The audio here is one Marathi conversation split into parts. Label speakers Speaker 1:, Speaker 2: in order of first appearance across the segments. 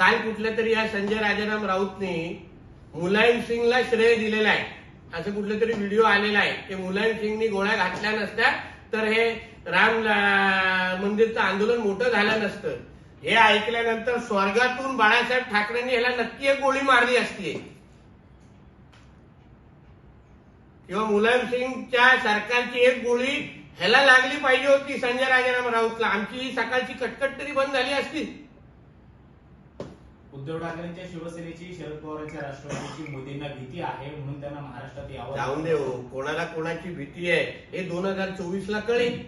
Speaker 1: काल कुठल्या तरी या संजय राजाराम राऊतने मुलायम सिंगला श्रेय दिलेला आहे. असं कुठलं तरी व्हिडिओ आलेला आहे. ते मुलायम सिंगनी गोळ्या घातल्या नसत्या तर हे राम मंदिरचं आंदोलन मोठं झालं नसतं. हे ऐकल्यानंतर स्वर्गातून बाळासाहेब ठाकरेंनी ह्याला नक्की एक गोळी मारली असती. किंवा मुलायम सिंगच्या सरकारची एक गोळी ह्याला लागली पाहिजे होती संजय राजाराम राऊतला. आमची ही सकाळची कटकट तरी बंद झाली असती.
Speaker 2: उद्धव ठाकरेंच्या शिवसेनेची शरद पवारांच्या राष्ट्रवादीची मोदींना भीती आहे म्हणून त्यांना महाराष्ट्रात यावं
Speaker 1: जाऊन दे हो. कोणाला कोणाची भीती आहे? हे दोन हजार चोवीस ला कळेल.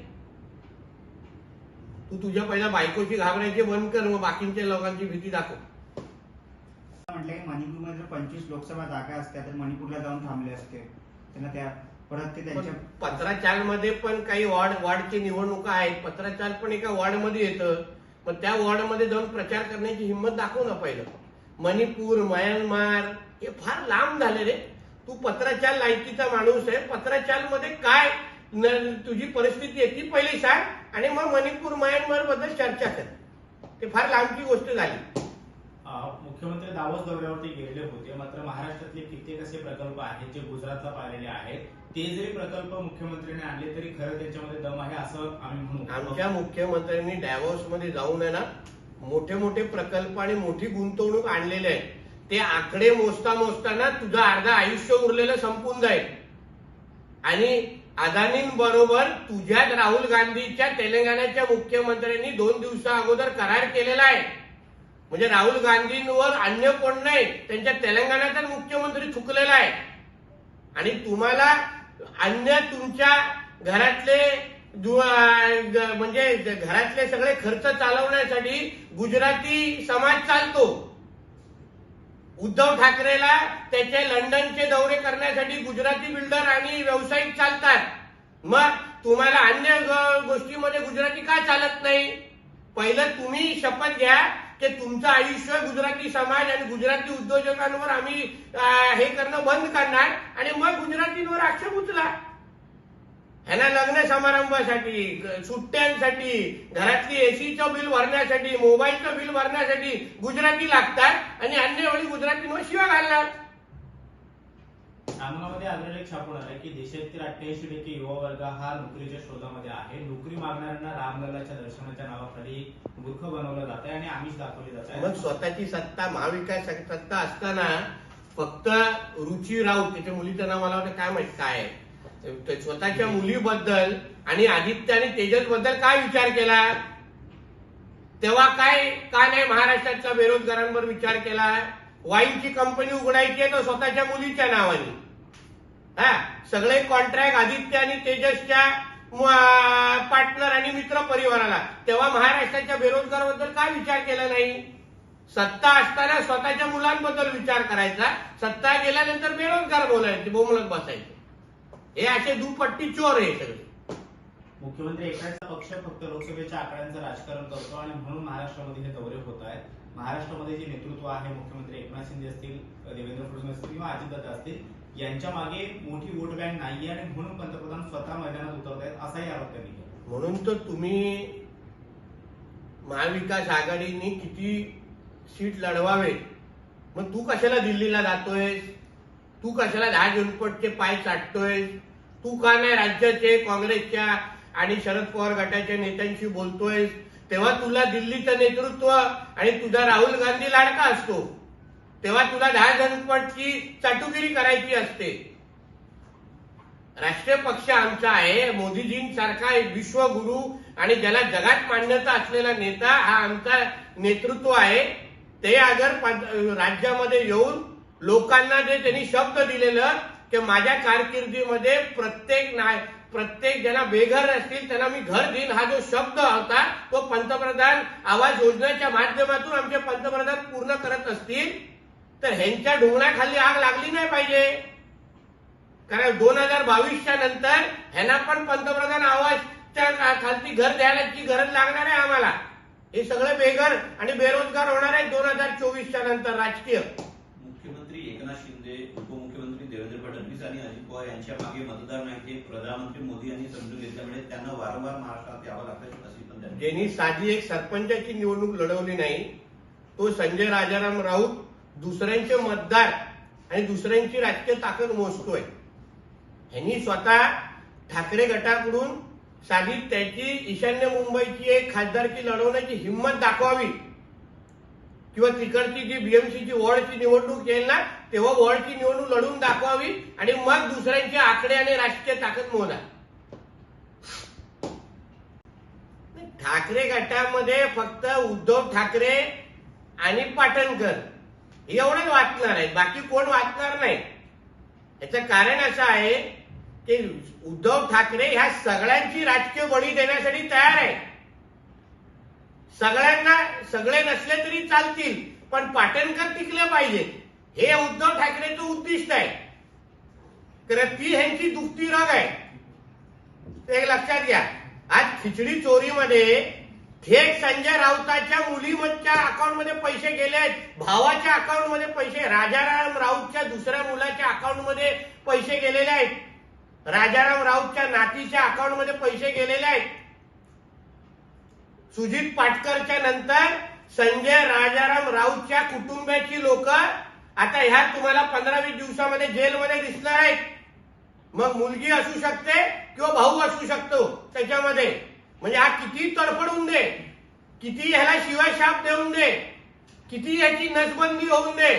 Speaker 1: तू तुझ्या पहिल्या बायकोची घाबरायची बंद कर मग बाकीच्या लोकांची भीती दाखव.
Speaker 3: म्हटलं की मणिपूरमध्ये जर पंचवीस लोकसभा जागा असत्या तर मणिपूरला जाऊन थांबले असते. त्यांना त्या परत ते त्यांच्या
Speaker 1: पत्राचारमध्ये पण काही वॉर्ड वॉर्डची निवडणुका आहेत. पत्राचार पण एका वॉर्डमध्ये येतं. मग त्या वॉर्डमध्ये जाऊन प्रचार करण्याची हिंमत दाखव ना पहिलं. मणिपूर म्यानमार हे फार लांब झाले रे. तू पत्राचाल लायकीचा माणूस आहे. पत्राचाल मध्ये काय? न- तुझी परिस्थिती आहे ती पहिली सांग आणि मग मणिपूर म्यानमारबद्दल चर्चा कर. ते फार लांबची गोष्ट झाली.
Speaker 2: मुख्यमंत्री दावोस दौऱ्यावरती गेलेले होते. मात्र महाराष्ट्रातले कित्येक असे प्रकल्प आहेत जे गुजरातला पाहिलेले आहेत. ते जरी प्रकल्प मुख्यमंत्र्यांनी आणले तरी खरं त्याच्यामध्ये दम आहे असं आम्ही म्हणू.
Speaker 1: आमच्या मुख्यमंत्र्यांनी डायव्हर्समध्ये जाऊन आहे ना. मोठे मोठे प्रकल्प आणि मोठी गुंतवणूक आणलेले आहे ते आकडे मोजता मोजताना तुझं अर्ध आयुष्य उरलेलं संपून जाईल. आणि अदानींबरोबर तुझ्याच राहुल गांधीच्या तेलंगणाच्या मुख्यमंत्र्यांनी दोन दिवसा अगोदर करार केलेला आहे. म्हणजे राहुल गांधींवर अन्य कोण नाही त्यांच्या तेलंगणाचा मुख्यमंत्री चुकलेला आहे. आणि तुम्हाला अन्य तुमच्या घरातले म्हणजे घरातले सगळे खर्च चालवण्यासाठी गुजराती समाज चालतो. उद्धव ठाकरेला त्याचे लंडनचे दौरे करण्यासाठी गुजराती बिल्डर आणि व्यावसायिक चालतात. मग तुम्हाला अन्य गोष्टीमध्ये गुजराती का चालत नाही? पहिलं तुम्ही शपथ घ्या ते तुमचं आयुष्य गुजराती समाज आणि गुजराती उद्योजकांवर आम्ही हे करणं बंद करणार आणि मग गुजरातींवर आक्षेप उचला. ह्यांना लग्न समारंभासाठी सुट्ट्यांसाठी घरातली एसीचं बिल भरण्यासाठी मोबाईलचं बिल भरण्यासाठी गुजराती लागतात आणि अन्य वेळी गुजरातींवर शिवा घालणार.
Speaker 2: रामनामध्ये अग्रलेख छापून आला की देशातील अठ्ठ्याऐंशी टक्के युवा वर्ग हा नोकरीच्या शोधामध्ये आहे. नोकरी मागणाऱ्यांना रामलल्लाच्या दर्शनाच्या नावाखाली मूर्ख बनवलं जात आहे आणि आमिष दाखवले जात
Speaker 1: मग स्वतःची सत्ता महाविकास सत्ता असताना फक्त रुची राऊत त्याच्या मुलीचं नाव मला वाटतं काय माहीत काय स्वतःच्या मुलीबद्दल आणि आदित्य आणि तेजसबद्दल काय विचार केला? तेव्हा काय का नाही महाराष्ट्रातल्या बेरोजगारांवर विचार केला? वाईनची कंपनी उघडायची आहे तर स्वतःच्या मुलीच्या नावाने. हा सगळे कॉन्ट्रॅक्ट आदित्य आणि तेजसच्या पार्टनर आणि मित्र परिवाराला. तेव्हा महाराष्ट्राच्या बेरोजगाराबद्दल काय विचार केला नाही? सत्ता असताना स्वतःच्या मुलांबद्दल विचार करायचा. सत्ता गेल्यानंतर बेरोजगार बोलायचे बोमलत बसायचे. हे असे दुपट्टी चोर आहे सगळे.
Speaker 2: मुख्यमंत्री एकनाथचा पक्ष फक्त लोकसभेच्या आकड्यांचं राजकारण करतो आणि म्हणून महाराष्ट्रामध्ये हे दौरे होत आहेत. महाराष्ट्रामध्ये जे नेतृत्व आहे मुख्यमंत्री एकनाथ शिंदे असतील देवेंद्र फडणवीस असतील किंवा अजितदादा असतील यांच्या मागे मोठी वोट बँक नाहीये आणि म्हणून पंतप्रधान स्वतः मैदानात उतरत आहेत असाही आरोप त्यांनी केला.
Speaker 1: म्हणून तर तुम्ही महाविकास आघाडीने किती सीट लढवावे मग तू कशाला दिल्लीला जातोय तू कशाला दहा जनपटचे पाय चाटतोय तू का नाही राज्याचे काँग्रेसच्या आणि शरद पवार गटाच्या नेत्यांशी बोलतोय तेव्हा तुला दिल्लीचं नेतृत्व आणि तुझा राहुल गांधी लाडका असतो. तेव्हा तुला दहा जनपटची चाटुगिरी करायची असते. राष्ट्रीय पक्ष आमचा आहे मोदीजींसारखा एक विश्वगुरु आणि ज्याला जगात मान्यता असलेला नेता हा आमचा नेतृत्व आहे. ते अगर राज्यामध्ये येऊन लोकांना जे त्यांनी शब्द दिलेलं की माझ्या कारकिर्दीमध्ये प्रत्येक नाय प्रत्येक ज्यांना बेघर असतील त्यांना मी घर देईन हा जो शब्द होता तो पंतप्रधान आवाज योजनेच्या माध्यमातून आमचे पंतप्रधान पूर्ण करत असतील. तर ह्यांच्या ढोंगणाखाली आग लागली नाही पाहिजे. कारण दोन हजार बावीसच्या नंतर ह्यांना पण पंतप्रधान आवाजच्या खालती घर द्यायची गरज लागणार आहे आम्हाला. हे सगळे बेघर आणि बेरोजगार होणार आहे दोन हजार चोवीसच्या नंतर राजकीय.
Speaker 4: मुख्यमंत्री एकनाथ शिंदे उपमुख्यमंत्री देवेंद्र फडणवीस आणि अजित पवार यांच्या मागे मतदार नाही प्रधानमंत्री मोदी यांनी समजून घेतल्यामुळे त्यांना वारंवार महाराष्ट्रात यावं लागतं अशी पण त्यांनी
Speaker 1: ज्यांनी साधी एक सरपंचाची निवडणूक लढवली नाही तो संजय राजाराम राऊत दुसऱ्यांचे मतदार आणि दुसऱ्यांची राजकीय ताकद मोजतोय. ह्यांनी स्वतः ठाकरे गटाकडून साधी त्याची ईशान्य मुंबईची एक खासदारकी लढवण्याची हिंमत दाखवावी. किंवा तिकडची जी बीएमसीची वॉर्डची निवडणूक येईल ना तेव्हा वॉर्डची निवडणूक लढून दाखवावी आणि मग दुसऱ्यांचे आकडे आणि राजकीय ताकद मोजा. ठाकरे गटामध्ये फक्त उद्धव ठाकरे आणि पाटणकर एवढे वाचणार आहेत बाकी कोण वाचणार नाही. याचं कारण असं आहे की उद्धव ठाकरे ह्या सगळ्यांची राजकीय बळी देण्यासाठी तयार आहे. सगळ्यांना सगळे नसले तरी चालतील पण पाटणकर टिकले पाहिजे हे उद्धव ठाकरेचं उद्दिष्ट आहे. कारण ती ह्यांची दुखती रग आहे. ते लक्षात घ्या. आज खिचडी चोरीमध्ये थेट संजय राऊताच्या मुलीच्या अकाउंटमध्ये पैसे गेले आहेत. भावाच्या अकाउंटमध्ये पैसे राजाराम राऊतच्या दुसऱ्या मुलाच्या अकाउंटमध्ये पैसे गेलेले आहेत. राजाराम राऊतच्या नातीच्या अकाउंटमध्ये पैसे गेलेले आहेत. सुजित पाटकरच्या नंतर संजय राजाराम राऊतच्या कुटुंबाची लोक आता ह्या तुम्हाला पंधरा वीस दिवसामध्ये जेलमध्ये दिसणार आहेत. मग मुलगी असू शकते किंवा भाऊ असू शकतो त्याच्यामध्ये. म्हणजे हा किती तडफडून दे. किती ह्याला शिवाय शाप देऊन दे. किती याची नसबंदी होऊन दे.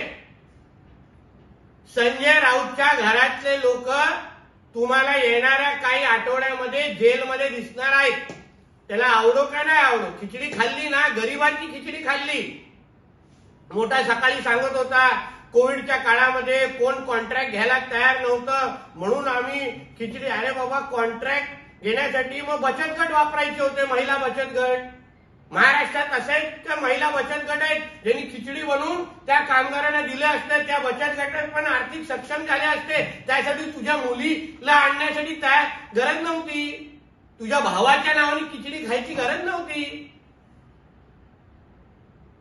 Speaker 1: संजय राऊतच्या घरातले लोक तुम्हाला येणाऱ्या काही आठवड्यामध्ये जेलमध्ये दिसणार आहेत. त्याला आवडो का नाही आवडो? खिचडी खाल्ली ना? गरिबांची खिचडी खाल्ली. मोठा सकाळी सांगत होता कोविडच्या काळामध्ये कोण कॉन्ट्रॅक्ट घ्यायला तयार नव्हतं. म्हणून आम्ही खिचडी अरे बाबा कॉन्ट्रॅक्ट घेण्यासाठी मग बचत गट वापरायचे होते महिला बचत गट. महाराष्ट्रात असे का महिला बचत गट आहेत ज्यांनी खिचडी बनवून त्या कामगारांना दिले असते. त्या बचत गटात पण आर्थिक सक्षम झाले असते. त्यासाठी तुझ्या मुलीला आणण्यासाठी तयार गरज नव्हती. तुझ्या भावाच्या नावाने खिचडी खायची गरज नव्हती.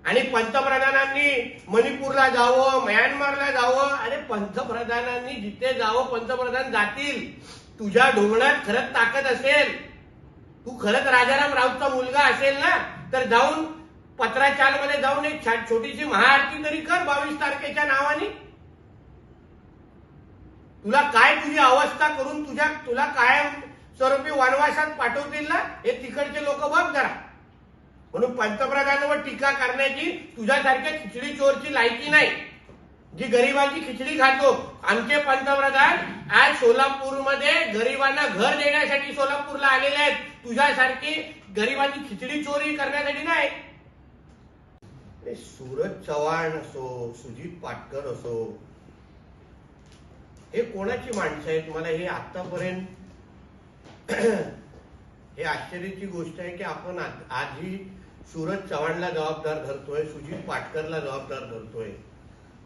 Speaker 1: आणि पंतप्रधानांनी मणिपूरला जावं म्यानमारला जावं अरे पंतप्रधानांनी जिथे जावं पंतप्रधान जातील. तुझ्या ढोंगणात खरंच ताकद असेल. तू खरंच राजाराम राऊतचा मुलगा असेल ना? तर जाऊन पत्राचारमध्ये जाऊन एक छोटीशी महाआरती तरी कर बावीस तारखेच्या नावाने. तुला काय तुझी अवस्था करून तुझ्या तुला कायम स्वरूपी वनवासात पाठवतील ना हे तिकडचे लोक बघ जरा. म्हणून पंतप्रधानांवर टीका करण्याची तुझ्यासारख्या खिचडी चोरची लायकी नाही. जी गरिबांची खिचडी खातो. आमचे पंतप्रधान आज सोलापूरमध्ये गरिबांना घर देण्यासाठी सोलापूरला आलेले आहेत. तुझ्यासारखी गरिबांची खिचडी चोरी करण्यासाठी नाही. सूरज चव्हाण असो सुजित पाटकर असो हे कोणाची माणसं आहेत? मला हे आतापर्यंत हे आश्चर्याची गोष्ट आहे की आपण आधी सूरज चव्हाणला जबाबदार धरतोय सुजित पाटकरला जबाबदार धरतोय.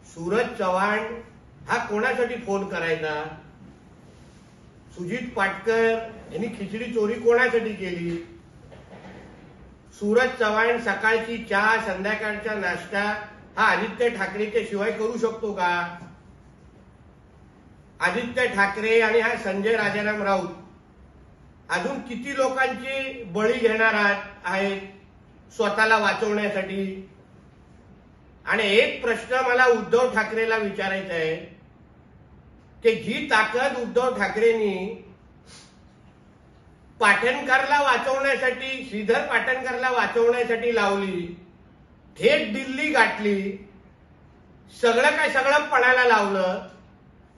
Speaker 1: सूरज चव्हाण हा कोणासाठी फोन करायचा? सुजित पाटकर यांनी खिचडी चोरी कोणासाठी केली? सूरज चव्हाण सकाळची चहा संध्याकाळचा नाश्ता हा आदित्य ठाकरेच्या शिवाय करू शकतो का? आदित्य ठाकरे आणि हा संजय राजाराम राऊत अजून किती लोकांची बळी घेणार आहेत स्वतःला वाचवण्यासाठी आणि एक प्रश्न मला उद्धव ठाकरेला विचारायचा आहे की जी ताकद उद्धव ठाकरेंनी पाटणकरला वाचवण्यासाठी श्रीधर पाटणकरला वाचवण्यासाठी लावली थेट दिल्ली गाठली सगळं काय सगळं पणाला लावलं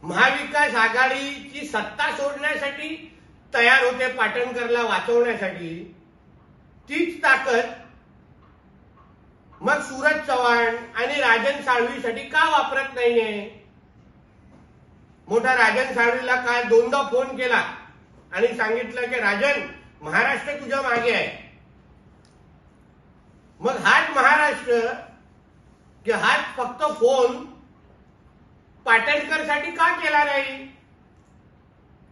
Speaker 1: महाविकास आघाडीची सत्ता सोडण्यासाठी तयार होते पाटणकरला वाचवण्यासाठी तीच ताकद मग सूरज चव्हाण आणि राजन साळवीसाठी का वापरत नाहीये? मोठा राजन साळवीला काय दोनदा फोन केला आणि सांगितलं की राजन महाराष्ट्र तुझ्या मागे आहे. मग हाच महाराष्ट्र की हाच फक्त फोन पाटणकरसाठी का केला नाही?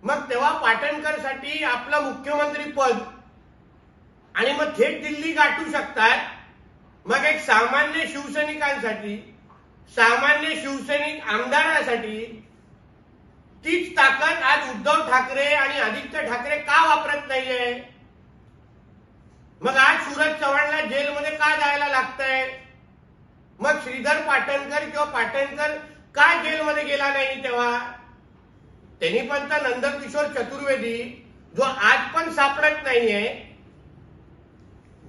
Speaker 1: मग तेव्हा पाटणकरसाठी आपलं मुख्यमंत्री पद आणि मग थेट दिल्ली गाठू शकतात मग एक सामान्य शिवसैनिकांसाठी सामान्य शिवसैनिक आमदारासाठी तीच ताकद आज उद्धव ठाकरे आणि आदित्य ठाकरे का वापरत नाहीये? मग आज सूरज चव्हाणला जेलमध्ये का जायला लागतंय? मग श्रीधर पाटणकर किंवा पाटणकर का जेलमध्ये गेला नाही तेव्हा? त्यांनी पण तर नंदकिशोर चतुर्वेदी जो आज पण सापडत नाहीये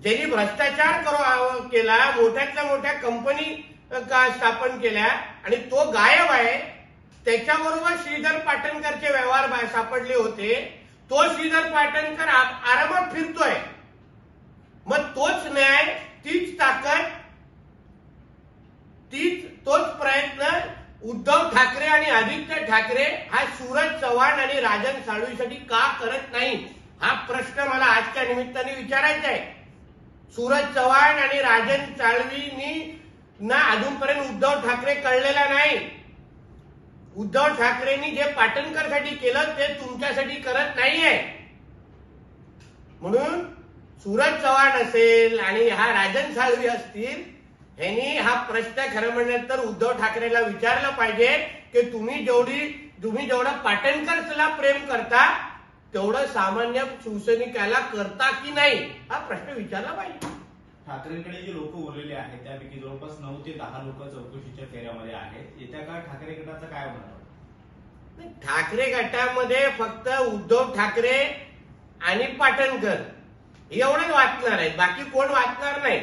Speaker 1: ज्यांनी भ्रष्टाचार करो- केला मोठ्यातल्या मोठ्या कंपनी का स्थापन केल्या आणि तो गायब आहे त्याच्याबरोबर श्रीधर पाटणकरचे व्यवहार सापडले होते. तो श्रीधर पाटणकर आरामात फिरतोय. मग तोच न्याय तीच ताकद तीच तोच प्रयत्न उद्धव ठाकरे आणि आदित्य ठाकरे हा सूरज चव्हाण आणि राजन साळवीसाठी का करत नाही हा प्रश्न मला आजच्या निमित्ताने विचारायचा आहे. सूरज चव्हाण आणि राजन चाळवींनी ना अजूनपर्यंत उद्धव ठाकरे कळलेला नाही. उद्धव ठाकरेंनी जे पाटणकरसाठी केलं ते तुमच्यासाठी करत नाहीये. म्हणून सूरज चव्हाण असेल आणि हा राजन साळवी असतील ह्यांनी हा प्रश्न खरं म्हणलं तर उद्धव ठाकरेला विचारलं पाहिजे की तुम्ही जेवढी तुम्ही जेवढं पाटणकरला प्रेम करता तेवढं सामान्य शिवसैनिकाला करता की नाही हा प्रश्न विचारला पाहिजे.
Speaker 2: ठाकरेंकडे जे लोक उरलेले आहेत त्यापैकी जवळपास नऊ ते दहा लोक चौकशीच्या फेऱ्यामध्ये आहेत. येत्या काळात ठाकरे गटाचं काय होणार?
Speaker 1: ठाकरे गटामध्ये फक्त उद्धव ठाकरे आणि पाटणकर. एवढंच वाचणार आहेत बाकी कोण वाचणार नाही.